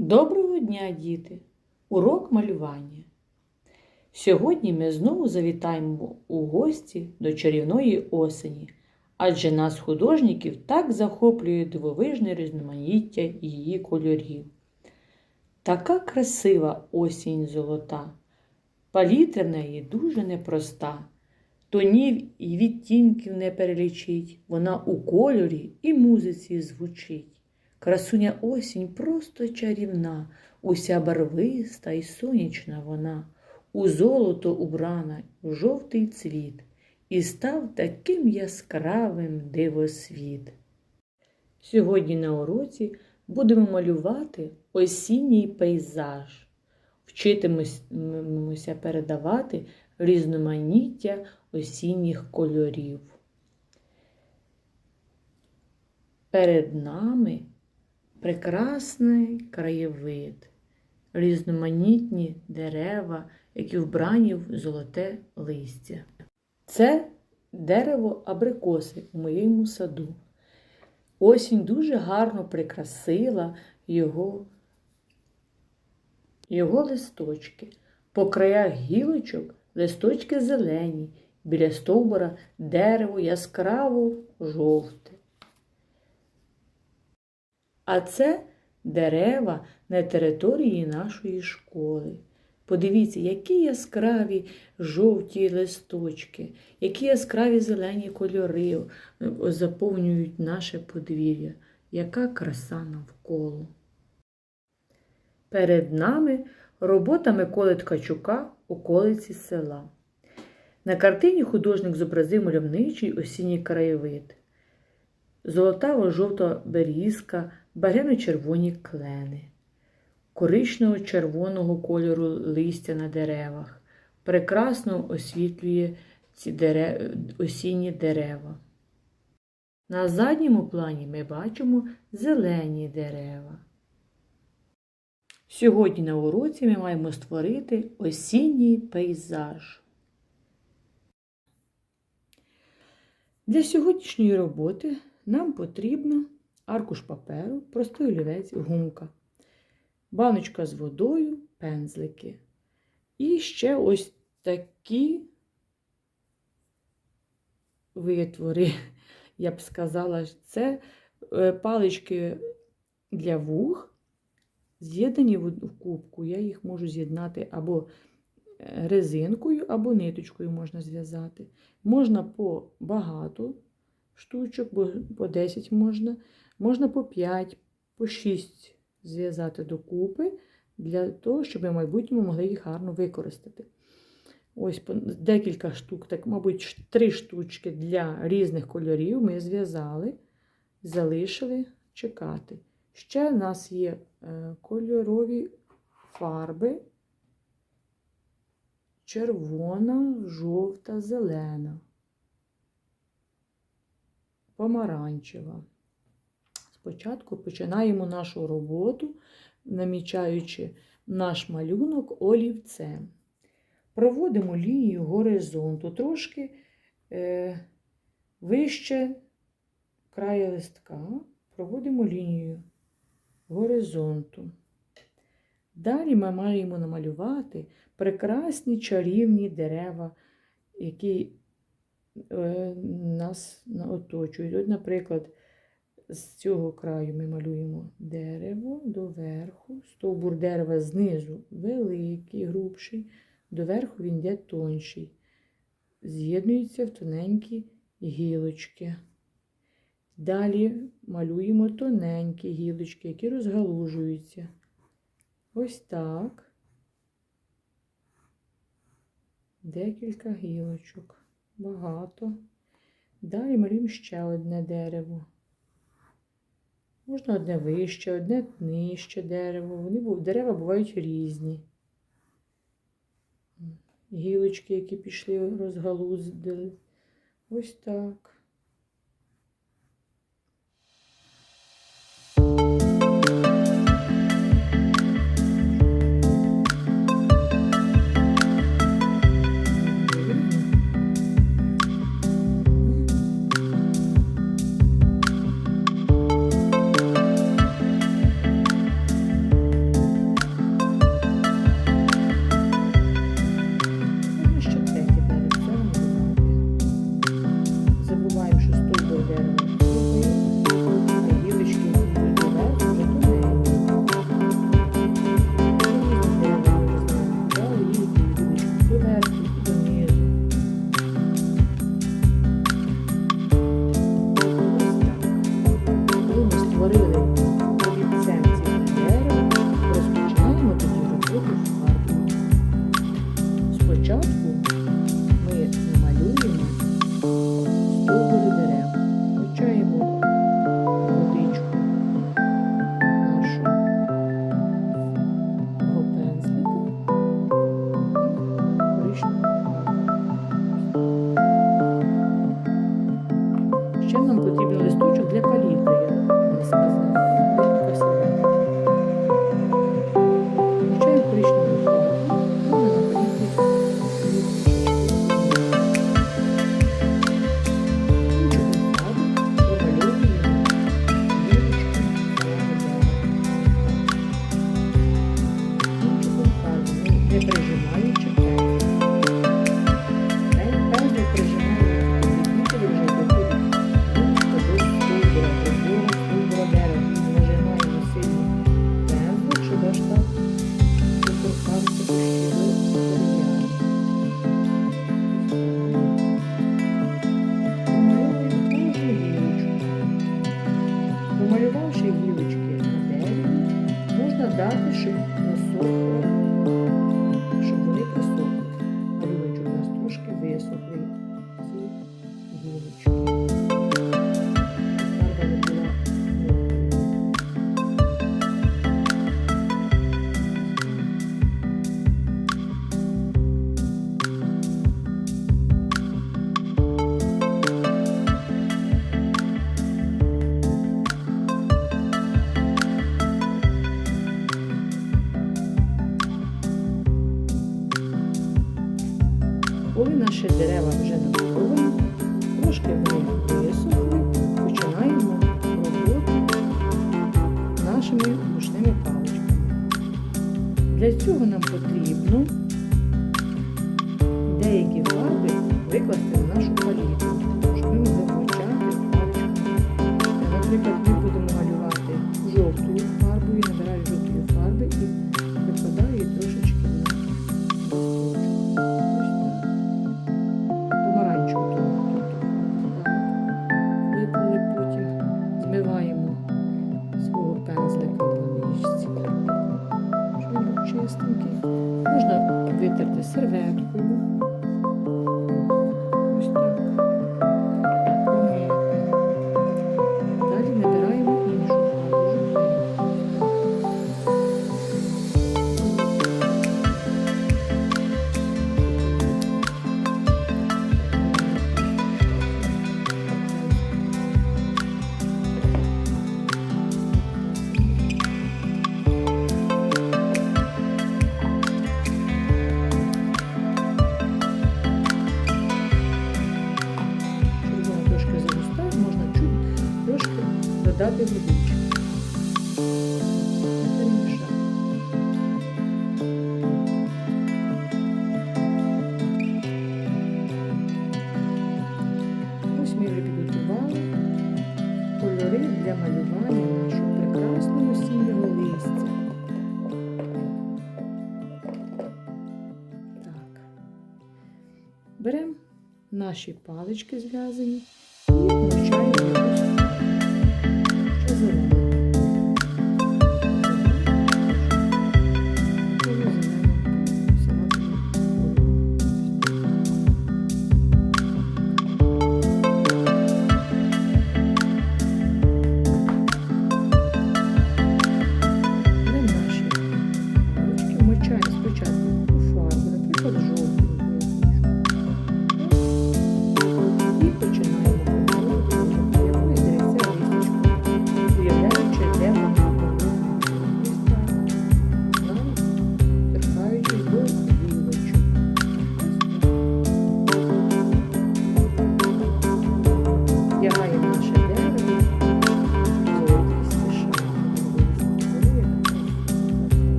Доброго дня, діти! Урок малювання. Сьогодні ми знову завітаємо у гості до чарівної осені, адже нас, художників, так захоплює дивовижне різноманіття її кольорів. Така красива осінь золота, палітра в неї дуже непроста. Тонів і відтінків не перелічить, вона у кольорі і музиці звучить. Красуня осінь просто чарівна, уся барвиста і сонячна вона, у золото убрана, в жовтий цвіт, і став таким яскравим дивосвіт. Сьогодні на уроці будемо малювати осінній пейзаж, вчитимемося передавати різноманіття осінніх кольорів. Перед нами прекрасний краєвид, різноманітні дерева, які вбрані в золоте листя. Це дерево абрикоси у моєму саду. Осінь дуже гарно прикрасила його, його листочки. По краях гілочок листочки зелені, біля стовбура дерево яскраво жовте. А це дерева на території нашої школи. Подивіться, які яскраві жовті листочки, які яскраві зелені кольори заповнюють наше подвір'я. Яка краса навколо. Перед нами робота Миколи Ткачука околиці села. На картині художник зобразив мальовничий осінній краєвид. Золотаво-жовта берізка, багряно-червоні клени, коричнево-червоного кольору листя на деревах, прекрасно освітлює ці дерев... осінні дерева. На задньому плані ми бачимо зелені дерева. Сьогодні на уроці ми маємо створити осінній пейзаж. Для сьогоднішньої роботи нам потрібно аркуш паперу, простий олівець, гумка, баночка з водою, пензлики. І ще ось такі витвори, я б сказала, це е, палички для вух, з'єднані в кубку. Я їх можу з'єднати або е, резинкою, або ниточкою можна зв'язати. Можна по багато штучок, бо по 10 можна, можна по 5, по 6 зв'язати докупи, для того, щоб ми в майбутньому могли їх гарно використати. Ось декілька штук, так, мабуть, три штучки для різних кольорів ми зв'язали, залишили чекати. Ще в нас є е, кольорові фарби червона, жовта, зелена помаранчева. Спочатку починаємо нашу роботу, намічаючи наш малюнок олівцем. Проводимо лінію горизонту трошки е, вище краю листка, проводимо лінію горизонту. Далі ми маємо намалювати прекрасні чарівні дерева, які Е, нас оточують. От, наприклад, з цього краю ми малюємо дерево доверху, стовбур дерева знизу великий, грубший, доверху він йде тонший. З'єднується в тоненькі гілочки. Далі малюємо тоненькі гілочки, які розгалужуються. Ось так. Декілька гілочок багато. Далі малюємо ще одне дерево. Можна одне вище, одне нижче дерево. Вони дерева бувають різні. Гілочки, які пішли, розгалуздили. Ось так. Коли наші дерева вже намокли, трошки вони висохли, починаємо роботу нашими мушними паличками. Для цього нам потрібно деякі фарби викласти в нашу палітку, що ми могли почати паличку. додати води. Перемішати. Ось ми вже кольори для малювання нашого прекрасного сінього листя. Беремо наші палички зв'язані і навчаємо. Tschüss.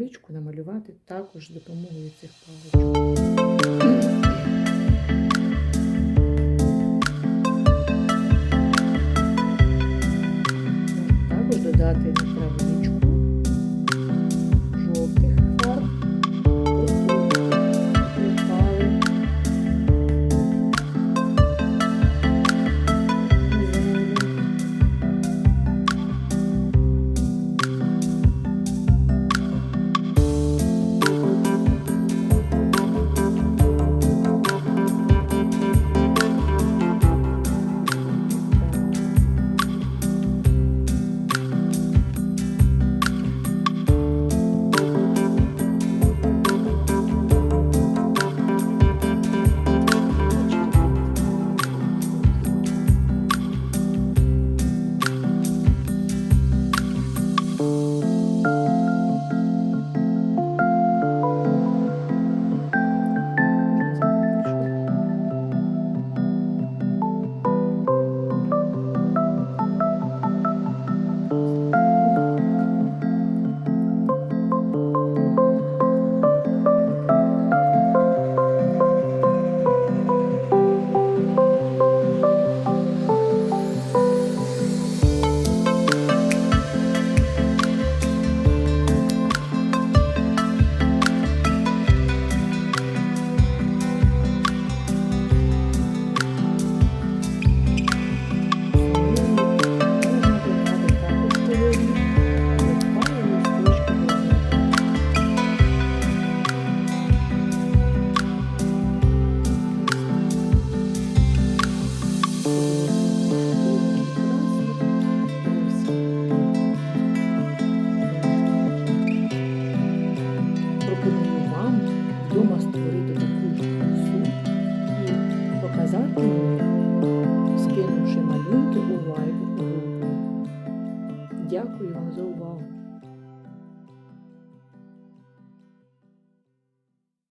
травичку намалювати також з допомогою цих паличок. Також додати травичку.